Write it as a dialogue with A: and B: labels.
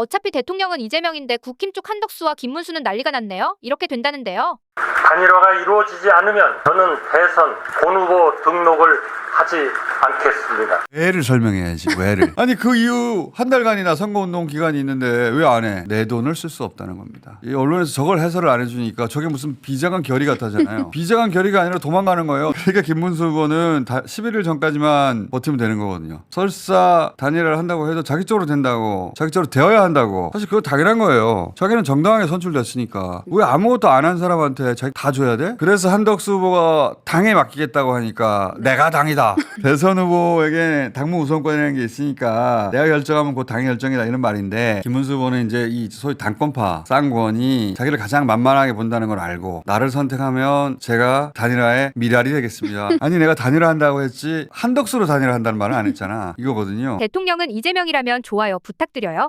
A: 어차피 대통령은 이재명인데 국힘 쪽 한덕수와 김문수는 난리가 났네요. 이렇게 된다는데요.
B: 단일화가 이루어지지 않으면 저는 대선 본 후보 등록을 하지 않겠습니다.
C: 왜를 설명해야지 왜를. 아니 그 이후 한 달간이나 선거운동 기간이 있는데 왜 안 해? 내 돈을 쓸 수 없다는 겁니다. 이 언론에서 저걸 해설을 안 해주니까 저게 무슨 비장한 결의 같아잖아요. 비장한 결의가 아니라 도망가는 거예요. 그러니까 김문수 후보는 다 11일 전까지만 버티면 되는 거거든요. 설사 단일화를 한다고 해도 자기 쪽으로 된다고 자기 쪽으로 되어야 한다고. 사실 그거 당연한 거예요. 자기는 정당하게 선출됐으니까. 왜 아무것도 안 한 사람한테 자기 다 줘야 돼? 그래서 한덕수 후보가 당에 맡기겠다고 하니까 내가 당이다 대선 후보에게 당무 우선권이라는 게 있으니까 내가 결정하면 곧 당이 결정이다 이런 말인데 김문수 후보는 이제 이 소위 당권파 쌍권이 자기를 가장 만만하게 본다는 걸 알고 나를 선택하면 제가 단일화의 미랄이 되겠습니다. 아니 내가 단일화 한다고 했지 한덕수로 단일화 한다는 말은 안 했잖아 이거거든요.
A: 대통령은 이재명이라면 좋아요 부탁드려요.